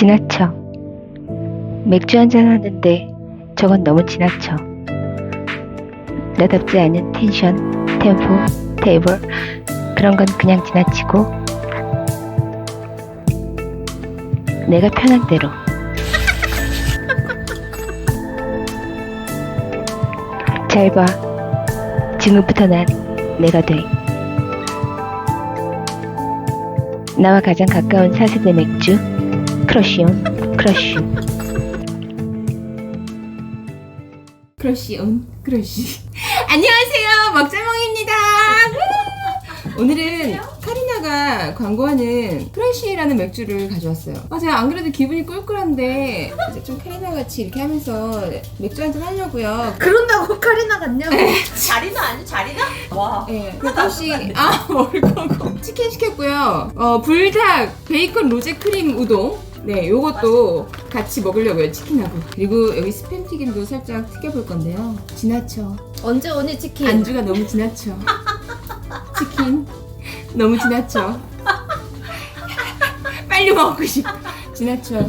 지나쳐. 맥주 한잔 하는데 저건 너무 지나쳐. 나답지 않은 텐션, 템포, 테이블 그런 건 그냥 지나치고 내가 편한 대로 잘 봐. 지금부터 난 내가 돼. 나와 가장 가까운 4세대 맥주 크러쉬온 크러쉬. 크러쉬 온 크러쉬. 안녕하세요. 먹자몽입니다. 오늘은 카리나가 광고하는 크러쉬라는 맥주를 가져왔어요. 아 제가 안 그래도 기분이 꿀꿀한데 이제 좀 카리나 같이 이렇게 하면서 맥주 한잔 하려고요. 그런다고 카리나 같냐고. 자리나 아니 자리나? 와. 예, 혹시 아 먹을 거고. 치킨 시켰고요. 어 불닭 베이컨 로제 크림 우동. 네, 요것도 같이 먹으려고요 치킨하고. 그리고 여기 스팸 튀김도 살짝 튀겨볼 건데요. 지나쳐. 언제 오니 치킨? 안주가 너무 지나쳐. 치킨 너무 지나쳐. 빨리 먹고 싶어. 지나쳐.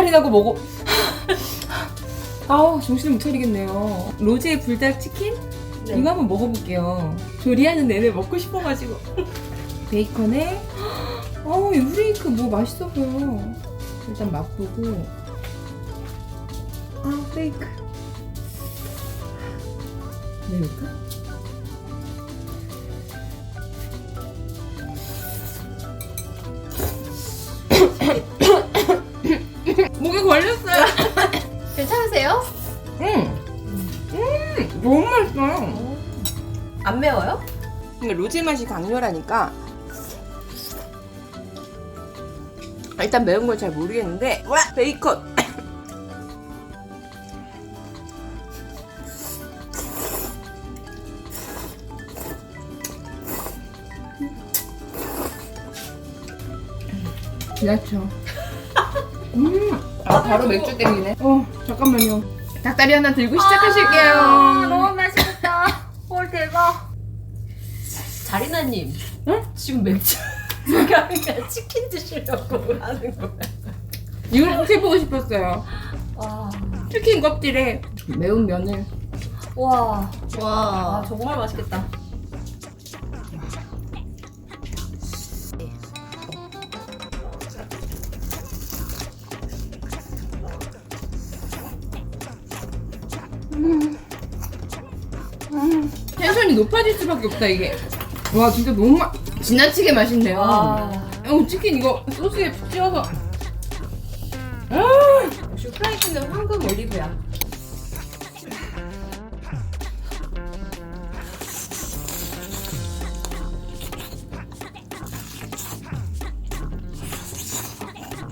카리나고 먹어. 아우 정신을 못 차리겠네요. 로제 불닭 치킨? 네. 이거 한번 먹어볼게요. 조리하는 내내 먹고 싶어가지고. 베이컨에 어이 후레이크 뭐 맛있어 보여. 일단 맛보고. 아 페이크. 매울까? 음, 너무 맛있어요. 안 매워요? 근데 로제 맛이 강렬하니까 일단 매운 걸 잘 모르겠는데 와! 베이컨! 지나쳐. 음, 아 바로 맥주 땡기네. 어 잠깐만요 닭다리 하나 들고 시작하실게요 아, 너무 맛있겠다. 헐 대박. 자리나님. 응? 지금 맥주 그냥 치킨 드시려고 하는 거야. 이걸 꼭 해보고 싶었어요 와. 치킨 껍질에 매운 면을 와. 아와 정말 맛있겠다. 텐션이 높아질 수밖에 없다 이게 와 진짜 너무 마... 지나치게 맛있네요 와. 어, 치킨 이거 소스에 푹 찍어서 아, 역시 프라이팬은 황금 올리브야.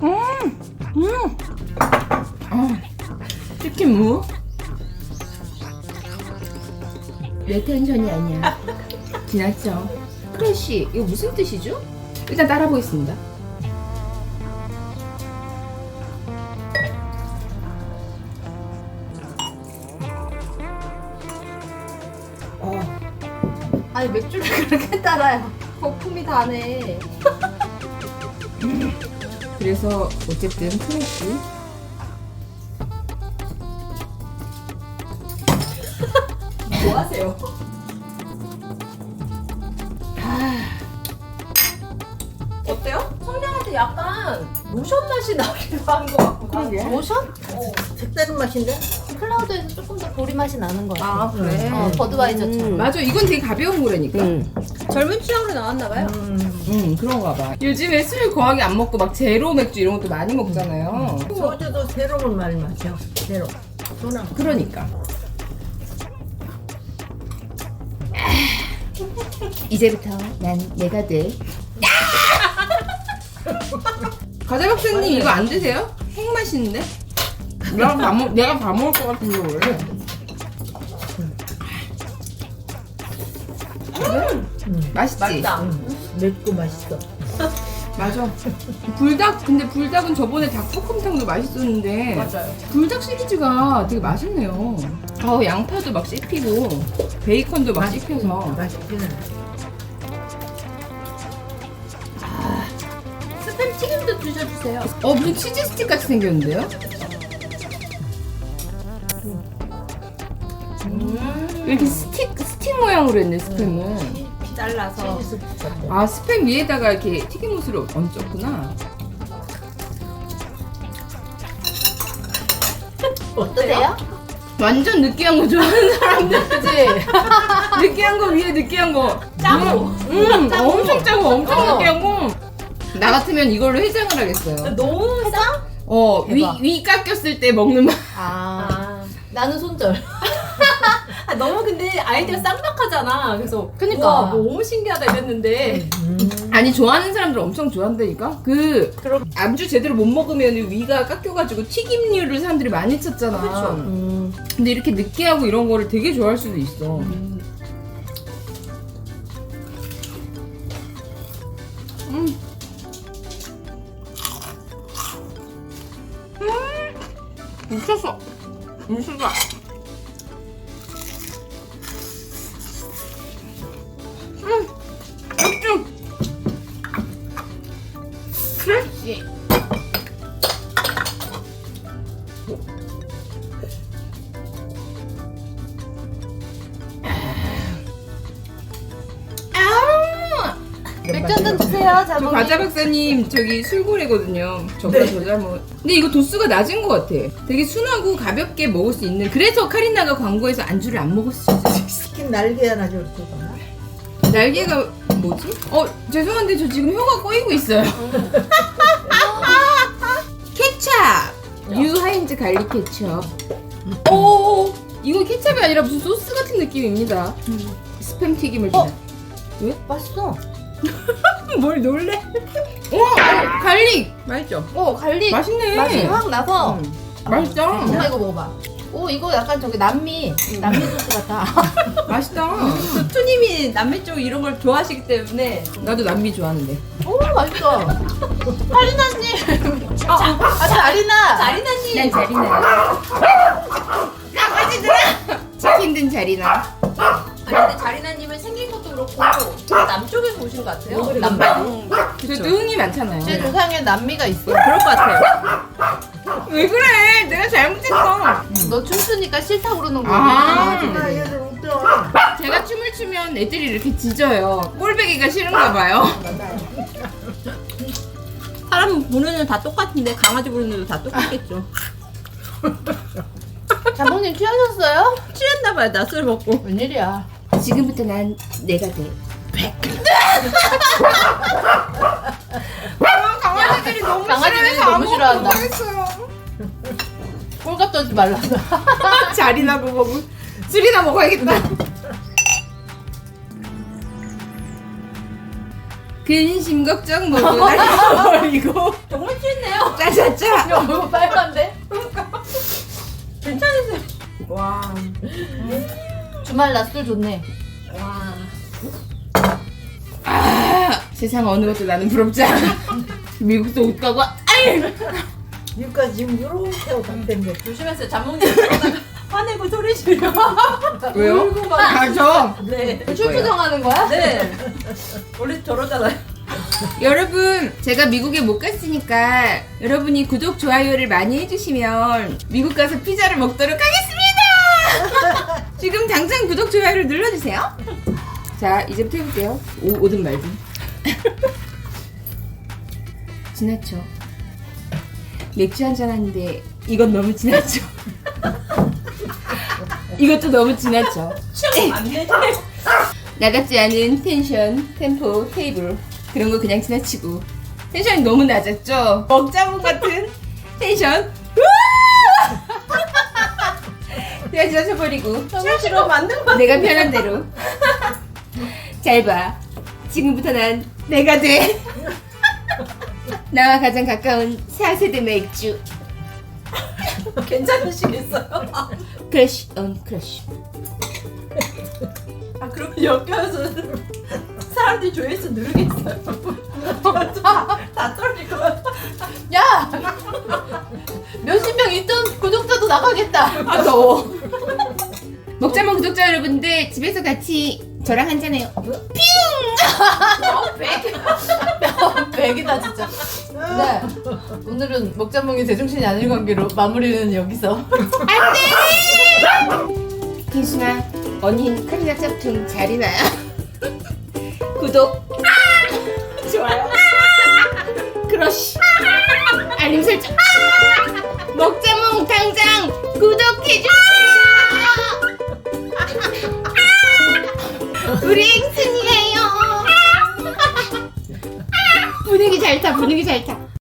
음. 아, 치킨 무? 내 텐션이 아니야 지났죠 크래쉬 이거 무슨 뜻이죠? 일단 따라 보겠습니다 어, 아니 맥주를 그렇게 따라요. 거품이 다네. 그래서 어쨌든 크래쉬 뭐 하세요? 어때요? 성냥한테 약간 로션 맛이 나기도 한 것 같고. 그러게. 로션? 어, 색다른 맛인데? 클라우드에서 조금 더 보리 맛이 나는 것 같아. 아 그래? 어, 버드와이저처럼. 맞아 이건 되게 가벼운 거라니까 젊은 취향으로 나왔나봐요. 음 그런가 봐 요즘에 술 거하게 안 먹고 막 제로 맥주 이런 것도 많이 먹잖아요 소주도 새로운 말 마셔. 새로. 소나. 그러니까 이제부터 난 내가 돼 과자 박사님 이거 안 드세요? 킥 맛있는데? 내가 다 먹, 내가 다 먹을 것 같은데 원래. 음, 맛있지? 맛있다. 맵고 맛있어. 맞아. 불닭 근데 불닭은 저번에 닭볶음탕도 맛있었는데 맞아요. 불닭 시리즈가 되게 맛있네요. 어 양파도 막 씹히고 베이컨도 막 씹혀서. 맛있기는. 튀김도 드셔주세요. 어 무슨 치즈 스틱 같이 생겼는데요? 음. 이렇게 스틱 스틱 모양으로 했네 스팸은. 잘라서. 스프 같아. 아 스팸 위에다가 이렇게 튀김옷을 얹었구나. 어떠세요? 완전 느끼한 거 좋아하는 사람들. 그지? 느끼한 거 위에 느끼한 거. 짜고. 음, 짜고. 엄청 짜고 엄청 어. 느끼한 거. 나 같으면 이걸로 해장을 하겠어요. 너무 짱? 어, 위, 대박. 위 깎였을 때 먹는 맛. 아. 나는 손절. 아, 너무 근데 아이디어 쌍박하잖아. 그래서 그니까. 우와, 너무 신기하다 이랬는데 음. 아니, 좋아하는 사람들 엄청 좋아한다니까? 그, 그럼- 안주 제대로 못 먹으면 위가 깎여가지고 튀김류를 사람들이 많이 찾잖아. 그쵸. 음. 근데 이렇게 느끼하고 이런 거를 되게 좋아할 수도 있어. 음. 미쳤어. 미쳤다. 맥주 한잔 드세요. 자, 저 과자 박사님 저기 술고래거든요. 저보다 더 잘먹. 근데 이거 도수가 낮은 것 같아. 되게 순하고 가볍게 먹을 수 있는. 그래서 카리나가 광고에서 안주를 안 먹었을 수도 있어. 치킨 날개 하나 줄 거구나. 날개가 뭐지? 어 죄송한데 저 지금 혀가 꼬이고 있어요. 케찹. 뉴 하인즈 갈릭 케찹. 오 이거 케찹이 아니라 무슨 소스 같은 느낌입니다. 스팸 튀김을 어? 주네. 맛있어. 뭘 놀래? 어 갈릭 맛있죠? 어, 갈릭 맛있네. 맛이 확 나서. 음, 맛있다. 엄마 이거 먹어봐. 오, 이거 약간 저기 남미, 남미 소스 같아. 맛있다. 투님이 남미 쪽 이런 걸 좋아하시기 때문에. 나도 남미 좋아하는데. 오, 맛있어. 하리나님. 아, 아, 자리나. 자리나님. 난 자리나. 나머지들아. 치킨 든 자리나. 아니 근데 것도 그렇고 남쪽에서 오신 것 같아요. 남방. 저또 흥이 많잖아요. 제 조상에 남미가 있어. 그럴 것 같아요. 왜 그래? 내가 잘못했어. 너 춤추니까 싫다고 그러는 거야. 아. 아, 얘들 웃겨. 제가 춤을 추면 애들이 이렇게 짖어요. 꼴배기가 싫은가 봐요. 사람 보는 애는 다 똑같은데 강아지 보는 애도 다 똑같겠죠. 자몽님 취하셨어요? 취했나 봐요. 낮술 먹고. 웬일이야. 지금부터 난 내가 돼. 아, 강아지들이 너무 강아지들이 싫어해서 너무 싫어한다. 못하겠어요. 꼴값 떨지 말라. 자리나 먹어. 술이나 먹어야겠다. 근심 걱정 모두 날려버리고 정말 취했네요. 짜자짜 너무 빨간데? 괜찮으세요? 와 주말 낮술 좋네. 와. 아, 세상 어느 것도 나는 부럽지 않아 미국도 옷 가고 아이 니까 지금 요렇게 간다며. 조심하세요. 잠몽님 화내고 소리 지르. 왜요? 울고 막. 가죠 네. 춤추정 하는 거야? 네. 원래 저러잖아요. 여러분 제가 미국에 못 갔으니까 여러분이 구독 좋아요를 많이 해주시면 미국 가서 피자를 먹도록 하겠습니다 지금 당장 구독 좋아요를 눌러주세요 자 이제부터 해볼게요. 오, 오든 말든 지나쳐 맥주 한잔 하는데 이건 너무 지나쳐 이것도 너무 지나쳐 되지? 나같지 않은 텐션, 템포, 테이블. 그런 거 그냥 지나치고. 텐션이 너무 낮았죠? 먹자몽 같은 텐션. 그냥 지나쳐버리고. 너무 싫어. 맞는 거. 내가 편한 대로 잘 봐 지금부터 난 내가 돼 나와 가장 가까운 4세대 맥주 괜찮으시겠어요? 크래쉬 온 크래쉬 아 그러면 와서 사람들이 조회수 누르겠어요. 다, 다 떨릴 것 같아. 야! 몇십 명 있던 구독자도 나가겠다. 아 더워 먹자먹 구독자 여러분들 집에서 같이 저랑 한잔해요. 백이다 진짜. 네. 오늘은 먹자몽이 제정신이 아닌 관계로 마무리는 여기서. 김순아 언니 카리나 짝퉁 잘 이나요? 구독. 좋아요. 크러쉬. 알림 설정. 먹자몽 당장 구독해줘 우리 행순이에요. 분위기 잘 타 분위기 잘 타